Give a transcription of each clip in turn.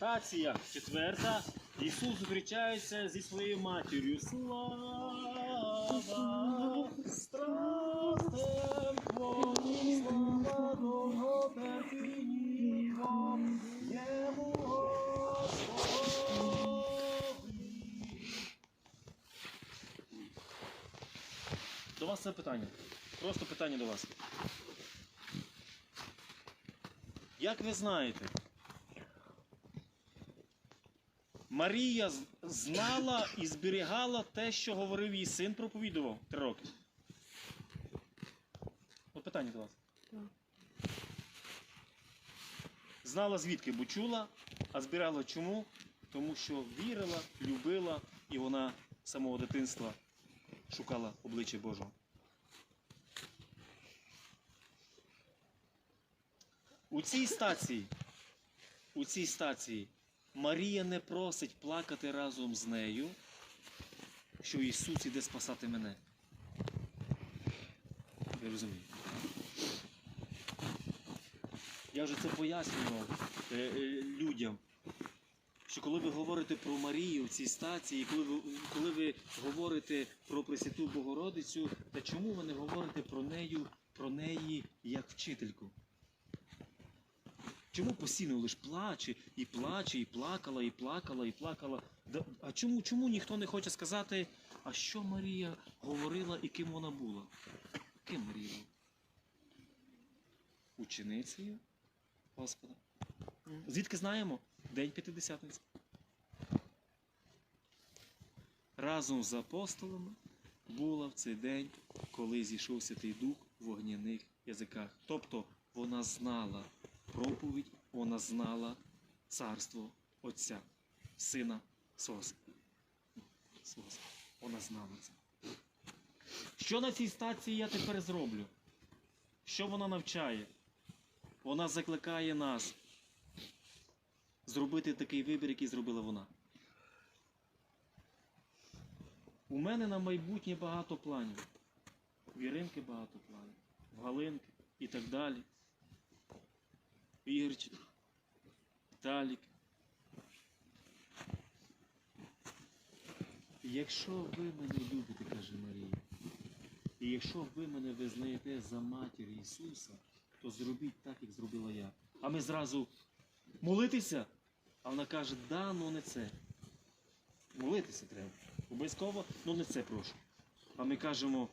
Стація четверта. Ісус зустрічається зі своєю матір'ю. Слава страстем Твоїм, слава довготерпінні вам, Єму Господи. До вас це питання. Просто питання до вас. Як ви знаєте, Марія знала і зберігала те, що говорив її син, проповідував три роки. От питання до вас. Знала звідки, бо чула, а збирала чому? Тому що вірила, любила, і вона з самого дитинства шукала обличчя Божого. У цій стації, у цій стації Марія не просить плакати разом з нею, що Ісус іде спасати мене. Ви розумієте? Я вже це пояснював е, е, людям, що коли ви говорите про Марію в цій стації, коли ви, коли ви говорите про Пресвяту Богородицю, та чому ви не говорите про нею, про неї як вчительку? Чому постійно лиш плаче і плаче, і плакала, і плакала, і плакала? Да- А чому, чому ніхто не хоче сказати, а що Марія говорила і ким вона була? Ким Марія була? Ученицею Господа. Звідки знаємо? День П'ятидесятниці. Разом з апостолами була в цей день, коли зійшов Святий Дух в вогняних язиках. Тобто вона знала проповідь, вона знала царство Отця, Сина свого Сина. Вона знала це. Що на цій стації я тепер зроблю? Що вона навчає? Вона закликає нас зробити такий вибір, який зробила вона. У мене на майбутнє багато планів. В Іринки багато планів, в Галинки і так далі. Ігорчик, Віталік. Якщо ви мене любите, каже Марія, і якщо ви мене визнаєте за матір Ісуса, то зробіть так, як зробила я. А ми зразу молитися. А вона каже, да, ну не це. Молитися треба. Обов'язково, ну не це прошу. А ми кажемо,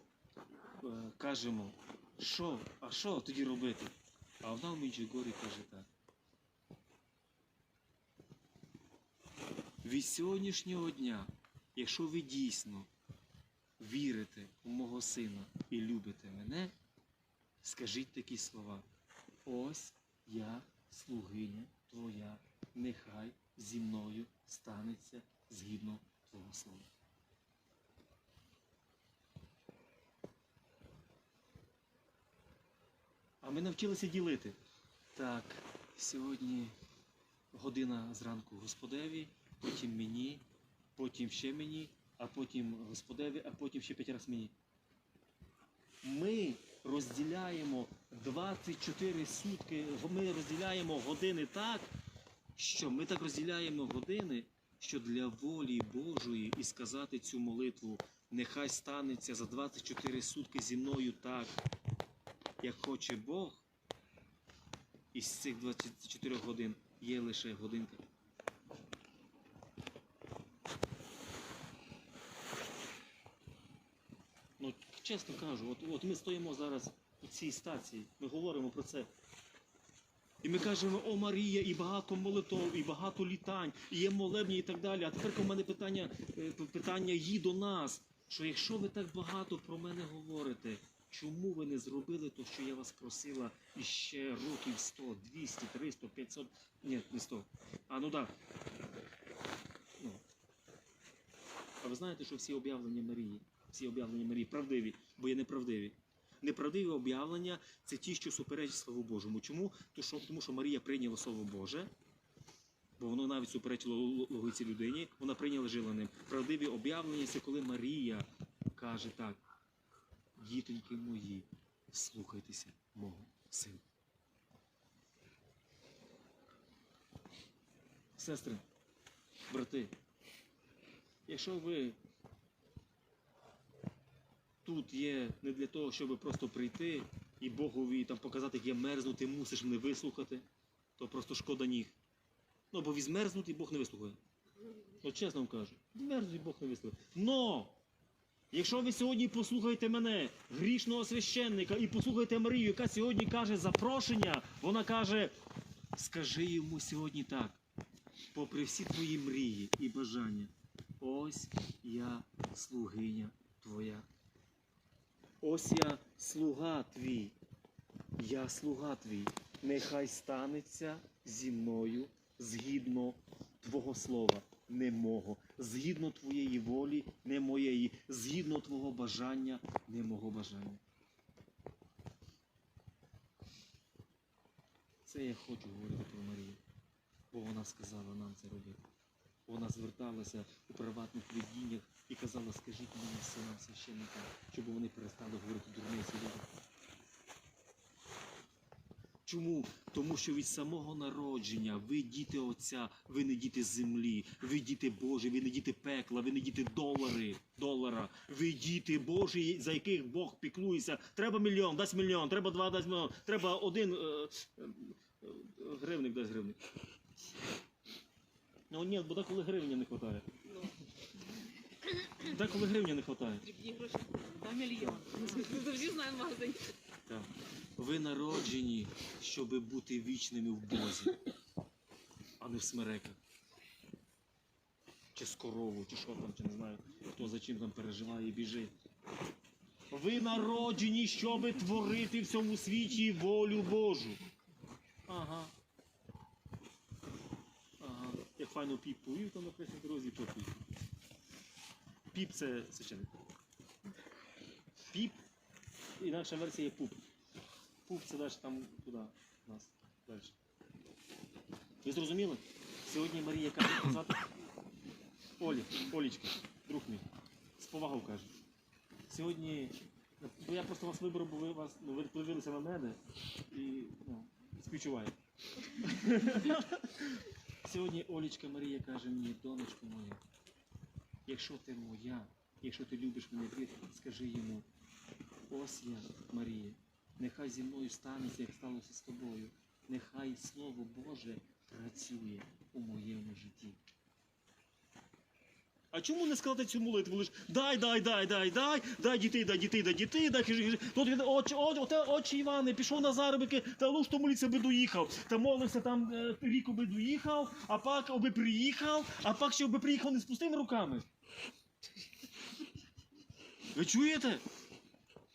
е, кажемо, що, а що тоді робити? А вона в Мінчугорі каже так. Від сьогоднішнього дня, якщо ви дійсно вірите у мого сина і любите мене, скажіть такі слова. Ось я, слугиня твоя, нехай зі мною станеться згідно твого слова. А ми навчилися ділити. Так, сьогодні година зранку Господеві, потім мені, потім ще мені, а потім Господеві, а потім ще п'ять разів мені. Ми розділяємо 24 сутки, ми розділяємо години так, що ми так розділяємо години, що для волі Божої і сказати цю молитву, нехай станеться за 24 сутки зі мною так, як хоче Бог, із цих 24 годин є лише годинка. Ну, чесно кажу, от, от ми стоїмо зараз у цій стації, ми говоримо про це. І ми кажемо, о Марія, і багато молитов, і багато літань, і є молебні і так далі. А тепер у мене питання, е, питання є до нас, що якщо ви так багато про мене говорите, чому ви не зробили те, що я вас просила іще років 100, 200, 300, 500, ні, не 100. А ну так. Ну. А ви знаєте, що всі об'явлення Марії, всі об'явлення Марії правдиві, бо є неправдиві. Неправдиві об'явлення це ті, що суперечать Слову Божому. Чому? То тому що Марія прийняла Слово Боже, бо воно навіть суперечило логіці людині, вона прийняла жила ним. Правдиві об'явлення це коли Марія каже так: дітоньки мої, слухайтеся мого сина. Сестри, брати, якщо ви тут є не для того, щоб просто прийти і Богові там показати, як я мерзну, ти мусиш мене вислухати, то просто шкода ніг. Ну, бо змерзнуть і Бог не вислухає. От чесно вам кажу, змерзнуть і Бог не вислухає. Но! Якщо ви сьогодні послухаєте мене, грішного священника, і послухаєте Марію, яка сьогодні каже запрошення, вона каже, скажи йому сьогодні так, попри всі твої мрії і бажання, ось я слугиня твоя. Ось я слуга твій, я слуга твій. Нехай станеться зі мною згідно Твого слова, не мого, згідно Твоєї волі, не моєї, згідно Твого бажання, не мого бажання. Це я хочу говорити про Марію, бо вона сказала нам це робити. Вона зверталася у приватних видіннях і казала, скажіть мені синам священникам, щоб вони перестали говорити дурниці люди. Чому? Тому що від самого народження ви діти Отця, ви не діти землі, ви діти Божі, ви не діти пекла, ви не діти долари, долара, ви діти Божі, за яких Бог піклується. Треба мільйон, дасть мільйон, треба два, дасть мільйон, треба один е, е, е, гривник, дасть гривник. Ну ні, бо деколи гривня не вистачає. Деколи гривня не вистачає. Дрібні гроші. Та мільйон. Ми завжди знаємо магазин. Так. Ви народжені, щоб бути вічними в Бозі, а не в смереках. Чи з корову, чи що там, чи не знаю, хто за чим там переживає і біжить. Ви народжені, щоб творити в цьому світі волю Божу. Ага. Ага. Як файно піп повів там на хресній дорозі, то піп. Піп це священник. Піп. Інакша версія є пуп. Пуп це далі там туди нас далі. Ви зрозуміли? Сьогодні Марія каже казати. Олі, Олічка, друг мій, з повагою каже. Сьогодні. Бо я просто вас виберу, бо ви вас ну, ви подивилися на мене і ну, співчуваю. Сьогодні Олічка Марія каже мені, донечко моя, якщо ти моя, якщо ти любиш мене, скажи йому, ось я, Марія, нехай зі мною станеться, як сталося з тобою. Нехай Слово Боже працює у моєму житті. А чому не сказати цю молитву? Лиш дай, дай, дай, дай, дай, дай дітей, дай дітей, дай дітей, дай хижи. Тут він, оте, отче Іване, пішов на заробітки, та луж то молиться би доїхав. Та молився там е, рік би доїхав, а пак оби приїхав, а пак ще би приїхав не з пустими руками. Ви чуєте?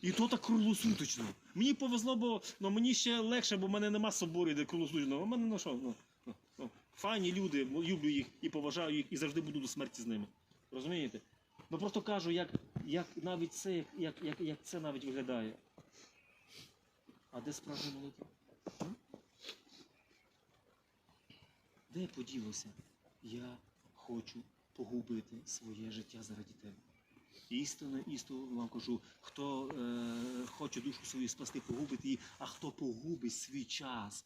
І то так круглосуточно. Мені повезло, бо ну, мені ще легше, бо в мене нема собору, де круглосуточно. У мене ну що, ну, ну, ну, файні люди, люблю їх і поважаю їх, і завжди буду до смерті з ними. Розумієте? Ну просто кажу, як, як навіть це, як, як, як, як це навіть виглядає. А де справжня молитва? Де поділося? Я хочу погубити своє життя заради тебе. Істина, істину вам кажу, хто е, хоче душу свою спасти, погубить її, а хто погубить свій час,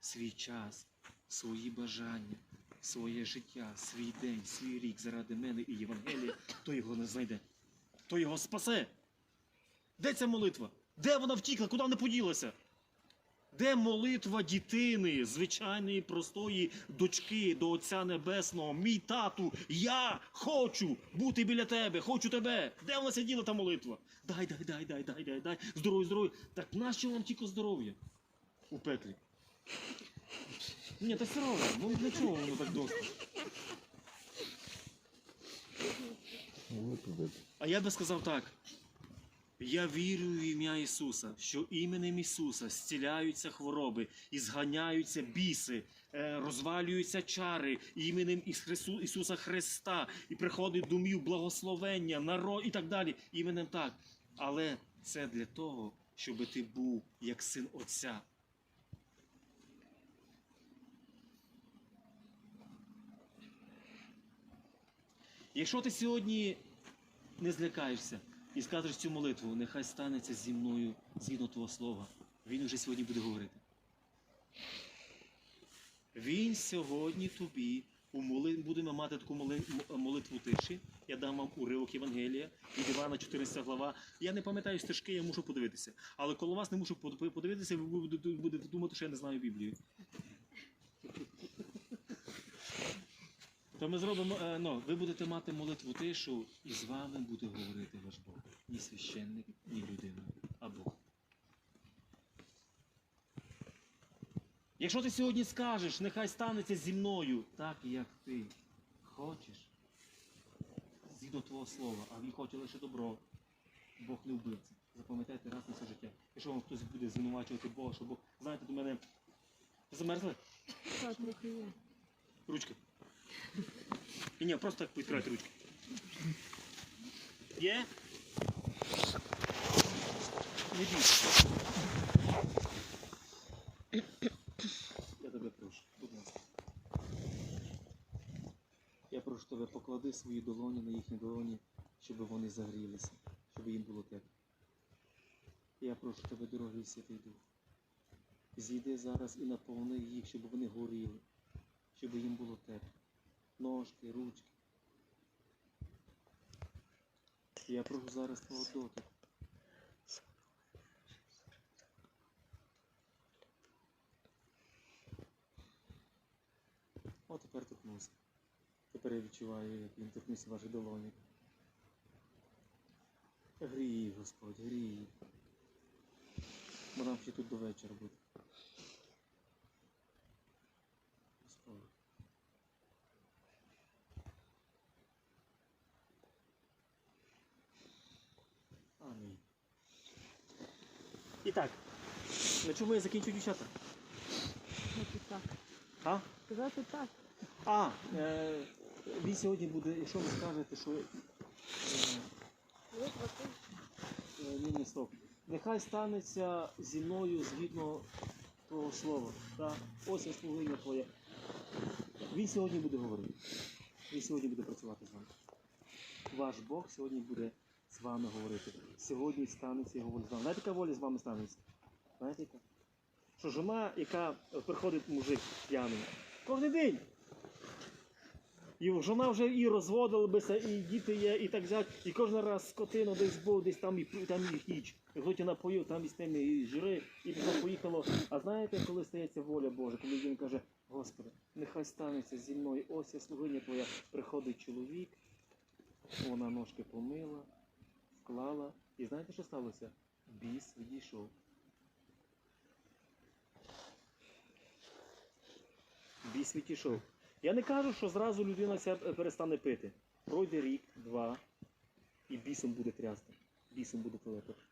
свій час, свої бажання, своє життя, свій день, свій рік заради мене і Євангелія, то його не знайде. То його спасе. Де ця молитва? Де вона втікла? Куди вона поділася? Де молитва дітини, звичайної простої дочки до Отця Небесного, мій тату, я хочу бути біля тебе, хочу тебе. Де вона сиділа та молитва? Дай, дай, дай, дай, дай, дай, дай. Здоров'я, здоров'я. Так нащо вам тільки здоров'я у пеклі? Ні, та все одно, ну для чого воно так досить? А я би сказав так. Я вірю в ім'я Ісуса, що іменем Ісуса зціляються хвороби і зганяються біси, е, розвалюються чари іменем Ісуса Христа, і приходить домів благословення, народ і так далі. Іменем так. Але це для того, щоб ти був як син Отця. Якщо ти сьогодні не злякаєшся і скажеш цю молитву, нехай станеться зі мною згідно Твого слова. Він уже сьогодні буде говорити. Він сьогодні тобі У моли... Будемо мати таку моли... молитву тиші. Я дам вам уривок Євангелія від Івана 14 глава. Я не пам'ятаю стежки, я мушу подивитися. Але коло вас не мушу подивитися, ви будете думати, що я не знаю Біблію. То ми зробимо, е, ну, ви будете мати молитву тишу, і з вами буде говорити ваш Бог. Ні священник, ні людина, а Бог. Якщо ти сьогодні скажеш, нехай станеться зі мною так, як ти хочеш, згідно твого слова, а він хоче лише добро, Бог не вбивця. Запам'ятайте раз на все життя. Якщо вам хтось буде звинувачувати Бога, що Бог, знаєте, до мене замерзли? Так. Ручки. Ні, ні, просто так відкривайте ручки. Є? Не. Я тебе прошу, будь ласка. Я прошу тебе, поклади свої долоні на їхні долоні, щоб вони загрілися, щоб їм було тепло. Я прошу тебе, дорогий Святий Дух. Зійди зараз і наповни їх, щоб вони горіли щоб їм було тепло. Ножки, ручки. Я прошу зараз дотику. О, тепер торкнувся. Тепер я відчуваю, як він торкнувся ваші долоні. Грій Господь, грій. Бо нам ще тут до вечора буде. Господь. Амінь. І так, на чому я закінчу дівчата? Значить так. А? Сказати так. А, е, він сьогодні буде, якщо ви скажете, що. Е, е, ні, ні, стоп. Нехай станеться зі мною згідно твого слова. Та ось я слугиня твоя. Він сьогодні буде говорити. Він сьогодні буде працювати з вами. Ваш Бог сьогодні буде з вами говорити. Сьогодні станеться його воля з вами. Знаєте, яка воля з вами станеться? Знаєте яка? Що жона, яка приходить мужик п'яний, кожен день. І жона вже і розводила бися, і діти є, і так взять, і кожен раз скотину десь був, десь там і там і. І хоч напоїв, там із тими і жири, і потім поїхало. А знаєте, коли стається воля Божа, коли він каже, Господи, нехай станеться зі мною, ось я слугиня твоя, приходить чоловік, вона ножки помила, вклала. І знаєте, що сталося? Біс відійшов. Біс відійшов. Я не кажу, що зразу людина перестане пити. Пройде рік, два, і бісом буде трясти. Бісом буде телепати.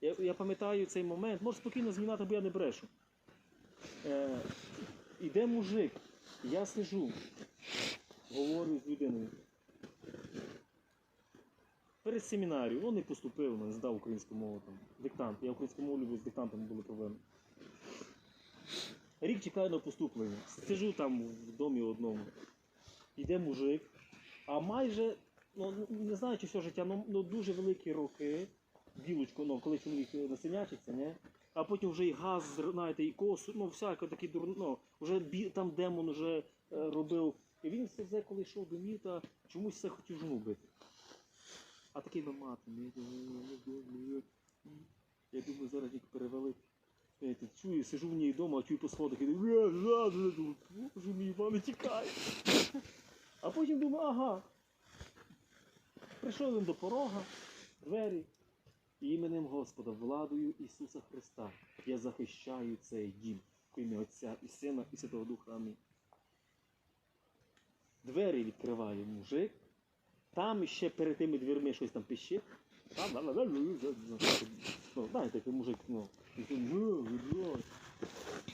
Я, я пам'ятаю цей момент, можу спокійно знімати, бо я не брешу. Е, іде мужик, я сижу, говорю з людиною. Перед семінарією, он не поступив, не здав українську мову там. Диктант. Я українську мову люблю, з диктантом були проблеми. Рік чекаю на поступлення. Сижу там в домі одному. Йде мужик, а майже, ну не знаю, чи все життя, ну, ну дуже великі роки, білочко, ну, коли чоловік насинячиться, не? а потім вже і газ, знаєте, і косу, ну всяке такі дур... ну, вже бі... там демон вже е, робив. І він все коли йшов до міта, чомусь все хотів жену бити. А такий би мати, я думаю, зараз їх перевели. Я чую, сижу в ній вдома, а чую по сходах і «Е, жад, жад». Думаю, боже мій, Іване, тікай. А потім думаю, ага. Прийшов він до порога, двері, іменем Господа, владою Ісуса Христа, я захищаю цей дім в ім'я Отця і Сина і Святого Духа. Амінь. Двері відкриває мужик, там ще перед тими дверми щось там пищить. Там, Ну, знаєте, який мужик, ну,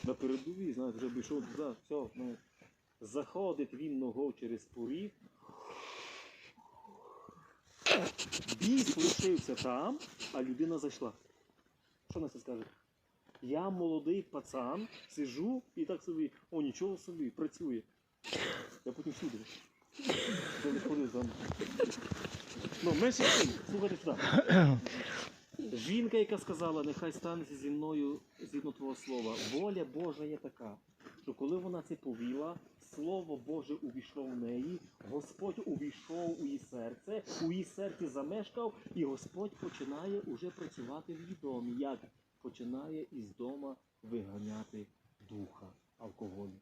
на передовій, знаєте, вже обійшов туди, все, ну. Заходить він ногою через поріг. Біс лишився там, а людина зайшла. Що на це скаже? Я молодий пацан, сижу і так собі, о, нічого собі, працює. Я потім всюди. Ну, менше з слухайте сюди. Жінка, яка сказала, нехай станеться зі мною згідно твого слова. Воля Божа є така, що коли вона це повіла, Слово Боже увійшло в неї, Господь увійшов у її серце, у її серці замешкав, і Господь починає уже працювати в її домі. Як? Починає із дома виганяти духа алкоголю.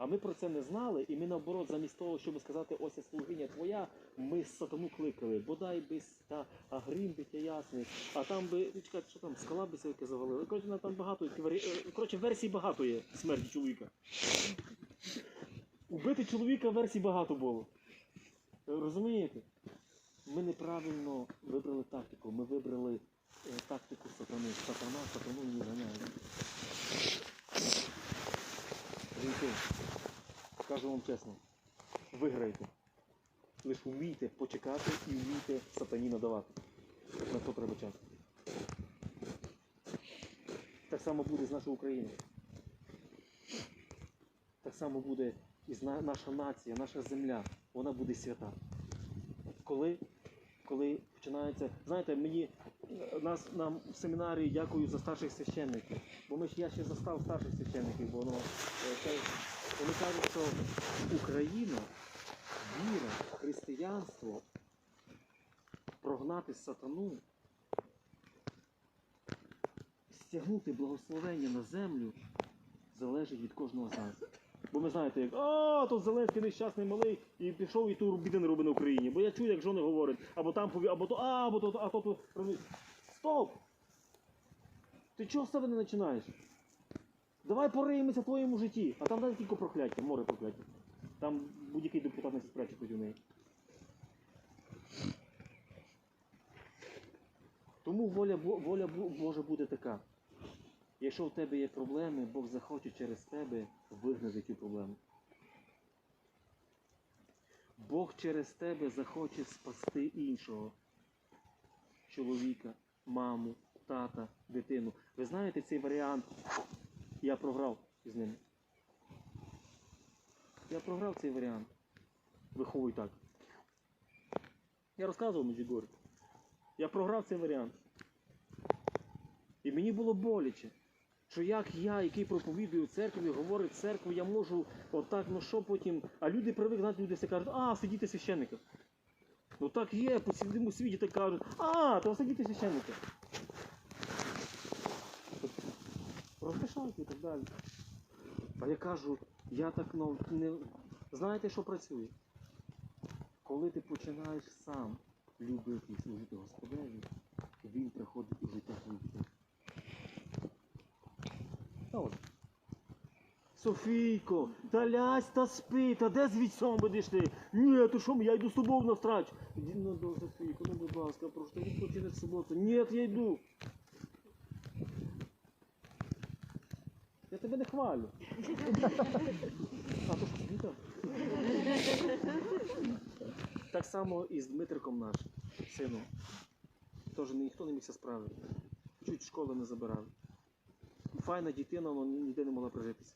А ми про це не знали, і ми наоборот, замість того, щоб сказати, ось я слугиня твоя, ми сатану кликали, бодай би та а грім би тя ясний, а там би, чекайте, що там, скала би силки завалили. Коротше, там багато, е, коротше, версій багато є смерті чоловіка. Убити чоловіка версій багато було. Розумієте? Ми неправильно вибрали тактику. Ми вибрали е, тактику сатани. Сатана, сатану не ганяє. Жінки, скажу вам чесно, виграєте. Лише вмійте почекати і вмійте сатані надавати. На то треба час. Так само буде з нашою Україною. Так само буде і наша нація, наша земля. Вона буде свята. Коли, коли починається. Знаєте, мені нас нам в семінарії дякую за старших священників. Бо ми ж я ще застав старших священників, бо ну, е, вони кажуть, що Україна, віра, християнство, прогнати сатану, стягнути благословення на землю залежить від кожного з нас. Бо ми знаєте, як а, то Зеленський нещасний малий і пішов і ту біди не робить на Україні. Бо я чую, як жони говорять, або там пові, або то, а, або то, а то, то. розумієш. Стоп! Ти чого з себе не починаєш? Давай пориємося в твоєму житті. А там далі тільки прокляття, море прокляття. Там будь-який депутат не спряче проти неї. Тому воля, воля Божа буде така. Якщо в тебе є проблеми, Бог захоче через тебе вигнати цю проблему. Бог через тебе захоче спасти іншого чоловіка, маму, тата, дитину. Ви знаєте цей варіант? Я програв з ними. Я програв цей варіант. Виховуй так. Я розказував Меджигорі. Я програв цей варіант. І мені було боляче, що як я, який проповідую церкві, говорить церкву, я можу отак, ну що потім. А люди привикли, знаєте, люди все кажуть, а, сидіти священника. Ну так є, по цілому світі так кажуть, а, то сидіти священника. Розрішайте і так далі. А я кажу, я так ну, не. Знаєте, що працює? Коли ти починаєш сам любити і служити Господеві, він приходить у життя твоїх дітей. Софійко, та лясь та спи, та де звідсом будеш ти? Ні, то що, я йду з тобою на встрач. Іди ну, до Софійко, ну будь ласка, прошу, ти відпочини в суботу. Ні, я йду. Я тебе не хвалю. А то що, Віта? Так само і з Дмитриком нашим, сином. Теж ніхто не мігся справити. Чуть школи не забирали. Файна дитина, але ніде не могла прижитися.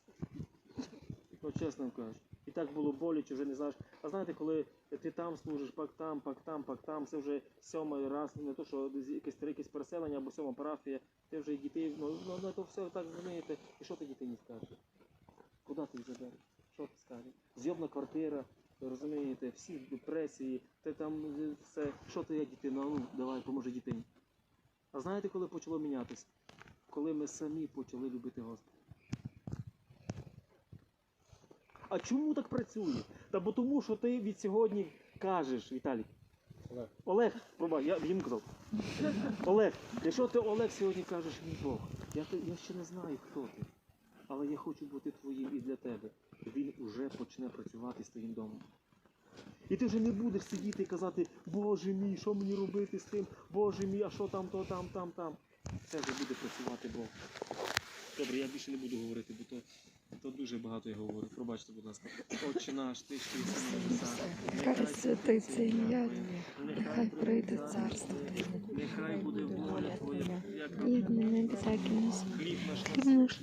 Ну, чесно вам кажу. І так було боляче, вже не знаєш. А знаєте, коли ти там служиш, пак там, пак там, пак там, це вже сьомий раз, не то, що якесь якесь переселення або сьома парафія, ти вже дітей, ну, ну, ну то все так розумієте. І що ти дітей не скажеш? Куди ти їх забереш? Що ти скажеш? Зйомна квартира, розумієте, всі депресії, ти там е, все. Що ти є дитина? Ну, давай, поможи дітині. А знаєте, коли почало мінятися? Коли ми самі почали любити Господа. А чому так працює? Та бо тому, що ти від сьогодні кажеш, Віталій. Олег. Олег, пробач, я йому казав. Олег, якщо ти Олег сьогодні кажеш мій Бог, я, я ще не знаю, хто ти, але я хочу бути твоїм і для тебе. Він уже почне працювати з твоїм домом. І ти вже не будеш сидіти і казати, Боже мій, що мені робити з тим? Боже мій, а що там, то там, там, там. Це вже буде працювати бо Добре, я більше не буду говорити, бо то, то дуже багато я говорю. Пробачте, будь ласка. Отче наш, ти що. Нехай святиться ім'я Твоє, нехай прийде царство Твоє, Нехай буде воля Твоя, як як на небі, так і на землі. Хліб наш